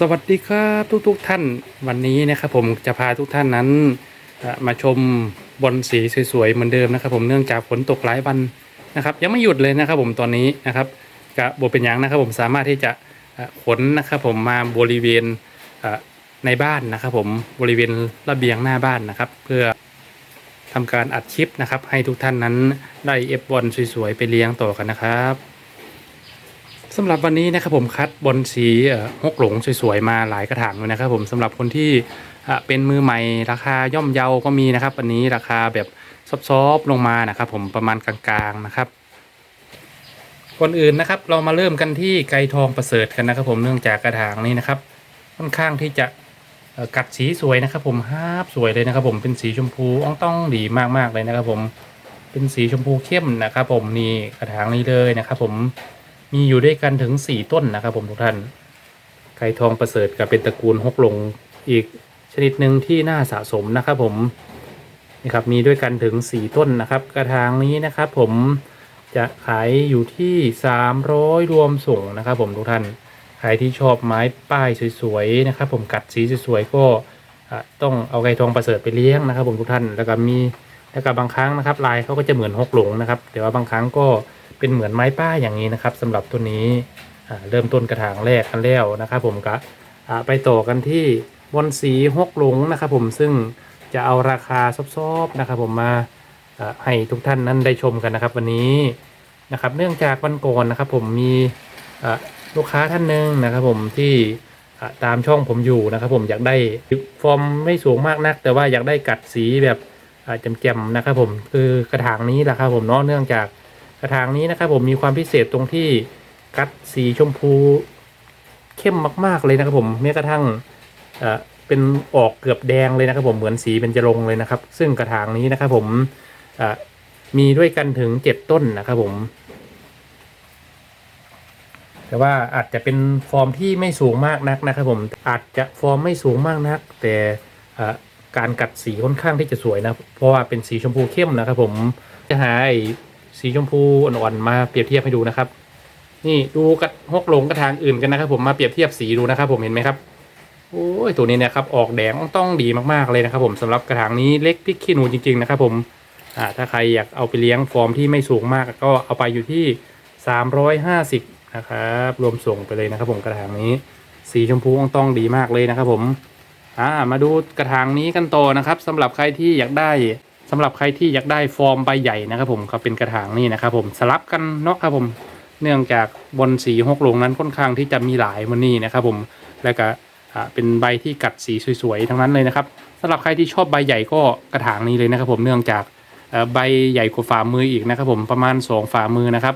สวัสดีครับทุกทุกๆท่านวันนี้นะครับผมจะพาทุกท่านนั้นมาชมบอลสีสวยๆเหมือนเดิมนะครับ ผมเนื่องจากฝนตกหลายวันนะครับ ยังไม่หยุดเลยนะครับผมตอนนี้นะครับกะบเป็นยังนะครับ ผมสามารถที่จะขนนะครับ ผมมาบริเวณในบ้านนะครับ ผมบริเวณระเบียงหน้าบ้านนะครับ เพื่อทำการอัดคลิปนะครับ ให้ทุกท่านนั้นได้เอฟบอลสวยๆไปเลี้ยงต่อกันนะครับ สำหรับวันนี้นะครับผมคัดบอลสีฮกหลงสวยๆมาหลายกระถางเลยนะครับผมสำหรับคนที่เป็นมือใหม่ราคาย่อมเยาก็มีนะครับวันนี้ราคาแบบซอฟๆลงมานะครับ ผมประมาณกลางๆนะครับก่อนอื่นนะครับ เรามาเริ่มกันที่ไก่ทองประเสริฐกันนะครับ ผมเนื่องจากกระถางนี้นะครับ ค่อนข้างที่จะกัดสีสวยนะครับ ผมฮาบสวยเลยนะครับ ผมเป็นสีชมพูอ่องต้องดีมากๆเลยนะครับ ผมเป็นสีชมพูเข้มนะครับ ผมนี่กระถางนี้เลยนะครับ ผม มีอยู่ด้วยกันถึง 4 ต้นนะครับผมทุกท่านไก่ทองประเสริฐกับเป็นตระกูลฮกหลงอีกชนิดหนึ่งที่น่าสะสมนะครับผมนี่ครับมีด้วยกันถึง 4 ต้นนะครับ กระถางนี้นะครับผมจะขายอยู่ที่ 300 รวมส่งนะครับผมทุกท่านใครที่ชอบไม้ป้ายสวยๆนะครับ ผมกัดสีสวยๆก็ต้องเอาไก่ทองประเสริฐไปเลี้ยงนะครับ ผมทุกท่านแล้วก็มีแล้วก็บางครั้งนะครับลายเขาก็จะเหมือนฮกหลงนะครับแต่ว่าบางครั้งก็ เป็นเหมือนไม้ป้ายอย่างนี้นะครับสำหรับตัวนี้เริ่มต้นกระถางแรกกันแล้วนะครับ ผมก็ไปต่อกันที่บอนสีฮกหลงนะครับ ผมซึ่งจะเอาราคาซอบๆนะครับ ผมมาให้ทุกท่านนั้นได้ชมกันนะครับ วันนี้นะครับ เนื่องจากวันก่อนนะครับ ผมมีลูกค้าท่านหนึ่งนะครับ ผมที่ตามช่องผมอยู่นะครับ ผมอยากได้ฟอร์มไม่สูงมากนัก แต่ว่าอยากได้กัดสีแบบแจ่มๆนะครับ ผมคือกระถางนี้แหละครับผมเนาะเนื่องจาก กระถางนี้นะครับผมมีความพิเศษตรงที่กัดสีชมพูเข้มมากๆเลยนะครับผมแม้กระทั่งเอ่อเป็นออกเกือบแดงเลยนะครับผมเหมือนสีเป็นจะลงเลยนะครับ ซึ่งกระถางนี้นะครับผมอะมีด้วยกันถึงเจ็ดต้นนะครับผมแต่ว่าอาจจะเป็นฟอร์มที่ไม่สูงมากนักนะครับผมอาจจะฟอร์มไม่สูงมากนัก แต่อ่อการกัดสีค่อนข้างที่จะสวยนะเพราะว่าเป็นสีชมพูเข้มนะครับผมจะหาไอ สีชมพูอ่อนๆมาเปรียบเทียบให้ดูนะครับ นี่ดูกระหกหลงกระถางอื่นกันนะครับ ผมมาเปรียบเทียบสีดูนะครับผมเห็นไหมครับโอ้ยตัวนี้เนะครับออกแดงต้องดีมากๆเลยนะครับ ผมสำหรับกระถางนี้เล็กพริกขี้หนูจริงๆนะครับ ผมอ่าถ้าใครอยากเอาไปเลี้ยงฟอร์มที่ไม่สูงมากก็เอาไปอยู่ที่ 350นะครับรวมส่งไปเลยนะครับ ผมกระถางนี้ สีชมพูอ่องต้องดีมากเลยนะครับ ผมอ่ามาดูกระถางนี้กันต่อนะครับสำหรับใครที่อยากได้ สำหรับใครที่อยากได้ฟอร์มใบใหญ่นะครับผมก็เป็นกระถางนี่นะครับผมสลับกันเนาะครับผมเนื่องจากบนสีหกหลงนั้นค่อนข้างที่จะมีหลายมันนี่นะครับผมแล้วก็เป็นใบที่กัดสีสวยๆทั้งนั้นเลยนะครับสำหรับใครที่ชอบใบใหญ่ก็กระถางนี้เลยนะครับผมเนื่องจากใบใหญ่กว่าฝ่ามืออีกนะครับผมประมาณสองฝ่ามือนะครับ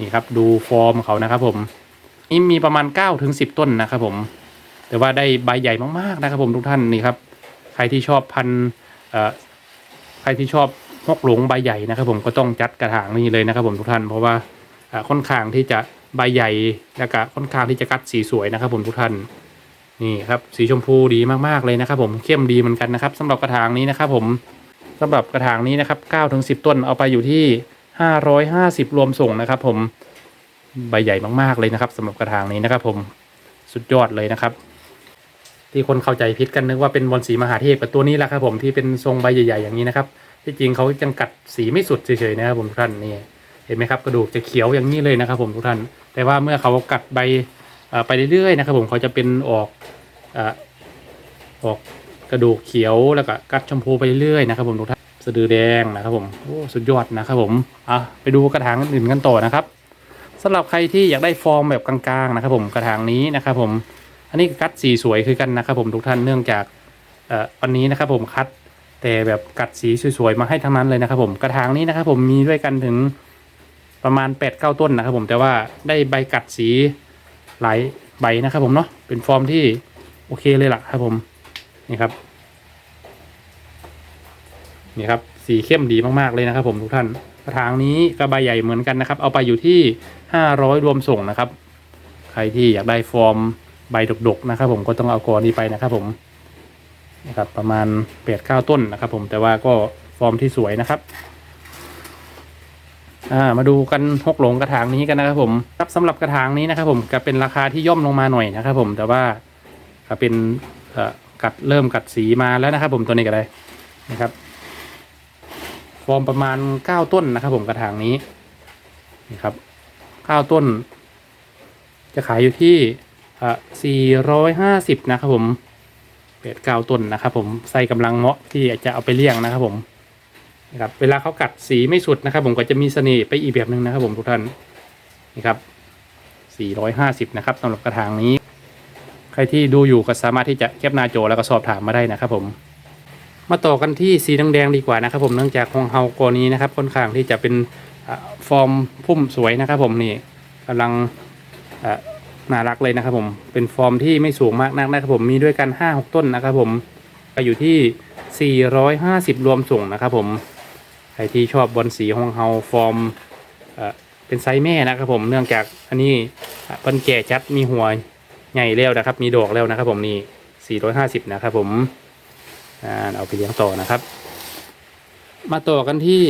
นี่ครับดูฟอร์มเขานะครับผมนี่มีประมาณ9ถึง10 ต้นนะครับผมแต่ว่าได้ใบใหญ่มากๆนะครับผมทุกท่านนี่ครับใครที่ชอบพันธ รที่ชอบฮกหลงใบใหญ่นะครับ ผมก็ต้องจัดกระถางนี้เลยนะครับ ผมทุกท่านเพราะว่าค่อนข้างที่จะใบใหญ่แล้วก็ค่อนข้างที่จะกัดสีสวยนะครับ ผมทุกท่านนี่ครับสีชมพูดีมากๆเลยนะครับ ผมเข้มดีเหมือนกันนะครับสำหรับกระถางนี้นะครับ ผมสำหรับกระถางนี้นะครับ9ถึง10ต้นเอาไปอยู่ที่550รวมส่งนะครับ ผมใบใหญ่มากๆเลยนะครับสำหรับกระถางนี้นะครับ ผมสุดยอดเลยนะครับ ที่คนเข้าใจผิดกันนึกว่าเป็นบอลสีมหาเทพแต่ตัวนี้แหละครับผมที่เป็นทรงใบใหญ่ ๆ อย่างนี้นะครับที่จริงเขาจังกัดสีไม่สุดเฉยๆนะครับผมทุกท่านนี่เห็นไหมครับกระดูกจะเขียวอย่างนี้เลยนะครับผมทุกท่าน แต่ว่าเมื่อเขากัดใบไปเรื่อยๆนะครับผมเขาจะเป็นออกอออกกระดูกเขียวแล้วก็กัดชมพูไปเรื่อยๆนะครับผมทุกท่านสะดือแดงนะครับผมโอ้สุดยอดนะครับผมอะไปดูกระถางอื่นกันต่อนะครับสำหรับใครที่อยากได้ฟอร์มแบบกลางๆนะครับผมกระถางนี้นะครับผม นนี้กัดสีสวยคือกันนะครับผมทุกท่านเนื่องจากวันนี้นะครับผมคัดแต่แบบกัดสีสวยๆมาให้ทั้งนั้นเลยนะครับผมกระถางนี้นะครับผมมีด้วยกันถึงประมาณ8ปดเก้าต้นนะครับผมแต่ว่าได้ใบกัดสีหลายใบนะครับผมเนาะเป็นฟอร์มที่โอเคเลยล่ะครับผมนี่ครับนี่ครับสีเข้มดีมากๆเลยนะครับผมทุกท่านกระถางนี้กระใบใหญ่เหมือนกันนะครับ เอาไปอยู่ที่ 500 รวมส่งนะครับ ใครที่อยากได้ฟอร์ม ใบดกๆนะครับ ผมก็ต้องเอากอนี้ไปนะครับ ผมนะครับประมาณแปดเก้าต้นนะครับ ผมแต่ว่าก็ฟอร์มที่สวยนะครับอ่ามาดูกันหกหลงกระถางนี้กันนะครับผมครับสำหรับกระถางนี้นะครับ ผมก็เป็นราคาที่ย่อมลงมาหน่อยนะครับ ผมแต่ว่าก็เป็นอ่อกัดเริ่มกัดสีมาแล้วนะครับ ผมตัวนี้ก็ได้นะครับ ฟอร์มประมาณเก้าต้นนะครับ ผมกระถางนี้นี่ครับเก้าต้น จะขายอยู่ที่ อยห้าสิบนะครับผมเป็ดเก้าต้นนะครับผมใส่กำลังเหมาะที่จะเอาไปเลี้ยงนะครับผมนะครับเวลาเขากัดสีไม่สุดนะครับ ผมก็จะมีเสน่ห์ไปอีกแบบหนึ่งนะครับ ผมทุกท่านนี่ครับสี่ร้อยห้าสิบนะครับสำหรับกระถางนี้ ใครที่ดูอยู่ก็สามารถที่จะแคปหน้าจอแล้วก็สอบถามมาได้นะครับ ผม มาต่อกันที่สีแดงๆดีกว่านะครับ ผมเนื่องจากของเฮาโกนี้นะครับ ค่อนข้างที่จะเป็นฟอร์มพุ่มสวยนะครับ ผมนี่กำลังอ่า น่ารักเลยนะครับผมเป็นฟอร์มที่ไม่สูงมากนักนะครับผมมีด้วยกัน5-6ต้นนะครับผมก็อยู่ที่ 450 รวมส่งนะครับผมใครที่ชอบบอลสีของเฮาฟอร์มเป็นไซส์แม่นะครับผมเนื่องจากอันนี้อ่าเปิ้นแก่จัดมีหัวใหญ่แล้วนะครับ มีดอกแล้วนะครับผมนี่ 450 นะครับผมเอาไปเลี้ยงต่อนะครับ มาต่อกันที่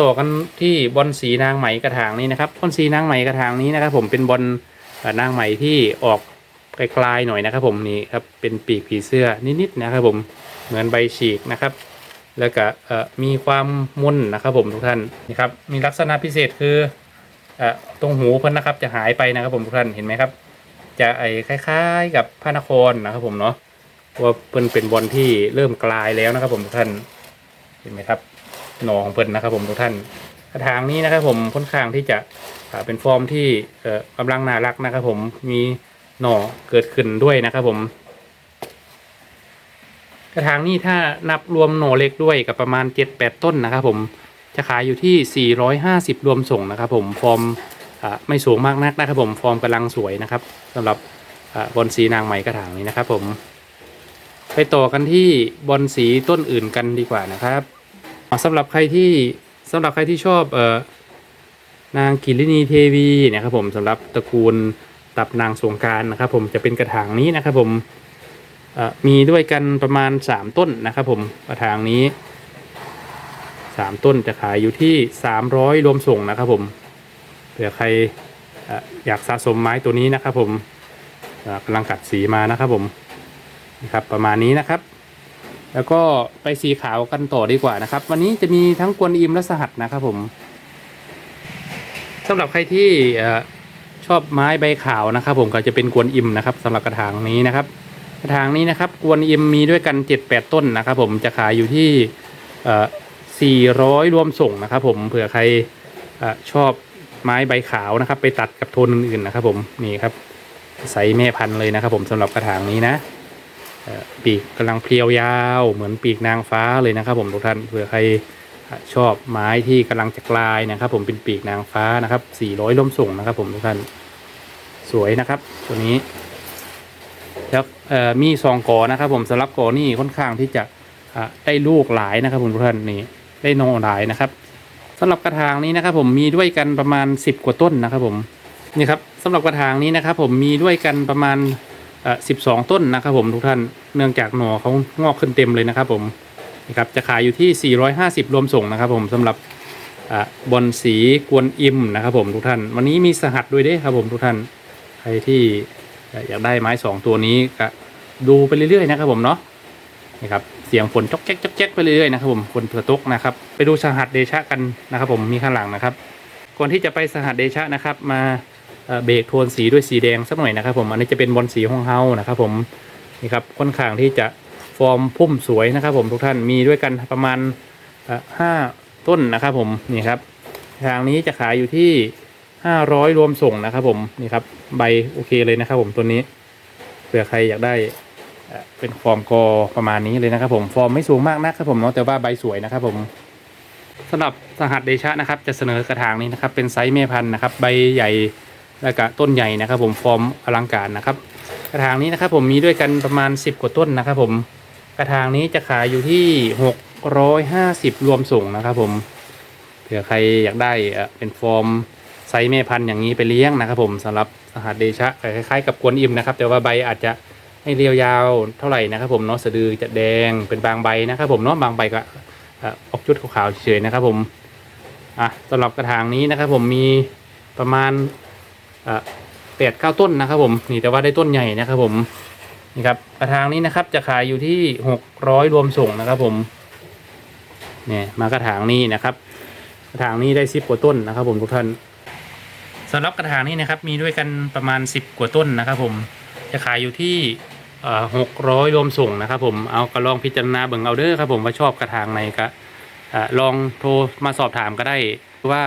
ต่อกันที่บอลสีนางไหมกระถางนี้นะครับบอลสีนางไหมกระถางนี้นะครับ ผมเป็นบอลอ่อนางไหมที่ออกไกลๆหน่อยนะครับ ผมนี่ครับเป็นปีกผีเสื้อนิดๆนะครับ ผมเหมือนใบฉีกนะครับ แล้วก็มีความมุนนะครับผมทุกท่านนี่ครับมีลักษณะพิเศษคืออตรงหูเพิ่นนะครับ จะหายไปนะครับผมทุกท่านเห็นไหมครับ จะไอ้คล้ายๆ กับพระนครนะครับผมเนาะว่าเพิ่นเป็นบอลที่เริ่มกลายแล้วนะครับผมทุกท่านเห็นไหมครับ หนอของเพิ่นนะครับ ผมทุกท่านกระถางนี้นะครับผมค่อนข้างที่จะเป็นฟอร์มที่เอ่อกำลังน่ารักนะครับ ผมมีหน่อเกิดขึ้นด้วยนะครับผมกระถางนี้ถ้านับรวมหน่อเล็กด้วยกับประมาณ 7-8 ต้นนะครับ ผมจะขายอยู่ที่ 450 รวมส่งนะครับ ผมฟอร์มอ่าไม่สูงมากนักนะครับ ผมฟอร์มกำลังสวยนะครับสำหรับอ่าบอลสีนางไหมกระถางนี้นะครับ ผมไปต่อกันที่บอลสีต้นอื่นกันดีกว่านะครับ สำหรับใครที่สำหรับใครที่ชอบเอ่อนางกิรินีเทวีเนะครับผมสำหรับตระกูลตับนางสงการนะครับ ผมจะเป็นกระถางนี้นะครับ ผมเออมีด้วยกันประมาณ 3 ต้นนะครับ ผมกระถางนี้ 3 ต้นจะขายอยู่ที่ 300 รวมส่งนะครับ ผมเผื่อใครอออยากสะสมไม้ตัวนี้นะครับ ผมกำลังกัดสีมานะครับ ผมนะครับประมาณนี้นะครับ แล้วก็ไปสีขาวกันต่อดีกว่านะครับ วันนี้จะมีทั้งกวนอิมและสหัสนะครับผมสำหรับใครที่ชอบไม้ใบขาวนะครับ ผมก็จะเป็นกวนอิมนะครับสำหรับกระถางนี้นะครับ กระถางนี้นะครับ กวนอิมมีด้วยกัน 7-8 ต้นนะครับ ผมจะขายอยู่ที่เอ่อ400 รวมส่งนะครับ ผมเผื่อใครอชอบไม้ใบขาวนะครับ ไปตัดกับโทนอื่นๆนะครับ ผมนี่ครับใส่แม่พันธุ์เลยนะครับ ผมสำหรับกระถางนี้นะ ปีกกำลังเพรียวยาวเหมือนปีกนางฟ้าเลยนะครับ ผมทุกท่านเผื่อใครชอบไม้ที่กำลังจะกลายนะครับ ผมเป็นปีกนางฟ้านะครับ 400ล้มส่งนะครับ ผมทุกท่านสวยนะครับ ตัวนี้แล้วมีสองกอนะครับ ผมสำหรับกอนี่ค่อนข้างที่จะได้ลูกหลายนะครับ ผมทุกท่านนี่ได้โนหลายนะครับสำหรับกระถางนี้นะครับ ผมมีด้วยกันประมาณ 10 กว่าต้นนะครับ ผมนี่ครับสำหรับกระถางนี้นะครับ ผมมีด้วยกันประมาณ สิบสองต้นนะครับผมทุกท่านเนื่องจากหน่อเขางอกขึ้นเต็มเลยนะครับผมนะครับจะขายอยู่ที่ 450 รวมส่งนะครับผมสำหรับอบอลสีกวนอิมนะครับผมทุกท่าน วันนี้มีสหัสด้วยเด้ครับผมทุกท่านใครที่อยากได้ไม้สองตัวนี้ก็ดูไปเรื่อยๆนะครับผมเนาะนี่ครับเสียงฝนจอกแจ๊กจอกแจ๊กไปเรื่อยๆนะครับผมฝนเผื่อตกนะครับไปดูสหัสเดชะกันนะครับผมมีข้างหลังนะครับก่อนที่จะไปสหัสเดชะนะครับมา เบรกโทนสีด้วยสีแดงสักหน่อยนะครับผมอันนี้จะเป็นบอลสีของเฮานะครับผมนี่ครับค่อนข้างที่จะฟอร์มพุ่มสวยนะครับผมทุกท่านมีด้วยกันประมาณห้าต้นนะครับผมนี่ครับทางนี้จะขายอยู่ที่ห้าร้อยรวมส่งนะครับผมนี่ครับใบโอเคเลยนะครับผมตัวนี้เผื่อใครอยากได้เป็นฟอร์มกอประมาณนี้เลยนะครับผมฟอร์มไม่สูงมากนะครับผมเนาะแต่ว่าใบสวยนะครับผมสำหรับสหัสเดชะนะครับ จะเสนอกระถางนี้นะครับเป็นไซส์แม่พันธ์นะครับใบใหญ่ และก็ต้นใหญ่นะครับ ผมฟอร์มอลังการนะครับ กระถางนี้นะครับ ผมมีด้วยกันประมาณ 10 กว่าต้นนะครับ ผมกระถางนี้จะขายอยู่ที่ 650 รวมส่งนะครับ ผมเผื่อใครอยากได้เป็นฟอร์มไซส์แม่พันธุ์อย่างนี้ไปเลี้ยงนะครับ ผมสำหรับสหัสเดชะคล้ายๆกับกวนอิมนะครับ แต่ว่าใบอาจจะไม่เรียวยาวเท่าไหร่นะครับ ผมเนาะสะดือจะแดงเป็นบางใบนะครับ ผมเนาะบางใบก็ออกชุดขาวๆเฉยๆนะครับ ผมอะสำหรับกระถางนี้นะครับ ผมมีประมาณ แปดเก้าต้นนะครับผมนี่แต่ว่าได้ต้นใหญ่นะครับผมนี่ครับกระถางนี้นะครับจะขายอยู่ที่หกร้อยรวมส่งนะครับผมเนี่ยมากระถางนี้นะครับ กระถางนี้ได้สิบกว่าต้นนะครับ ผมทุกท่านสำหรับกระถางนี้นะครับมีด้วยกันประมาณสิบกว่าต้นนะครับ ผมจะขายอยู่ที่หกร้อยรวมส่งนะครับ ผมเอาก็ลองพิจารณาเบิ่งเอาเด้อครับ ผมว่าชอบกระถางไหนก็ลองโทรมาสอบถามก็ได้ว่า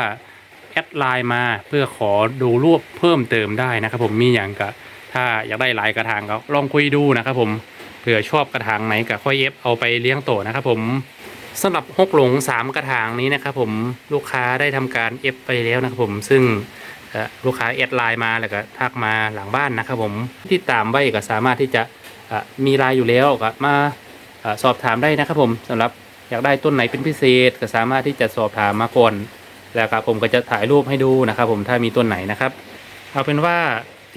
แอดไลน์มาเพื่อขอดูรูปเพิ่มเติมได้นะครับ ผมมีอย่างก็ถ้าอยากได้หลายกระถางก็ลองคุยดูนะครับผมเผื่อชอบกระถางไหนก็ค่อยเอฟเอาไปเลี้ยงโตนะครับผมสำหรับฮกหลงสามกระถางนี้นะครับผมลูกค้าได้ทำการเอฟไปแล้วนะครับผมซึ่งลูกค้าแอดไลน์มาแล้วก็ทักมาหลังบ้านนะครับผมที่ตามไว้ก็สามารถที่จะมีไลน์อยู่แล้วก็มาสอบถามได้นะครับผมสำหรับอยากได้ต้นไหนเป็นพิเศษก็สามารถที่จะสอบถามมาก่อน แล้วครับผมก็จะถ่ายรูปให้ดูนะครับผมถ้ามีต้นไหนนะครับ เอาเป็นว่า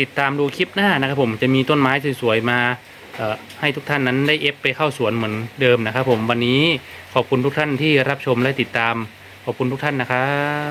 ติดตามดูคลิปหน้านะครับผมจะมีต้นไม้สวยๆมาให้ทุกท่านนั้นได้เอฟไปเข้าสวนเหมือนเดิมนะครับผมวันนี้ขอบคุณทุกท่านที่รับชมและติดตามขอบคุณทุกท่านนะครับ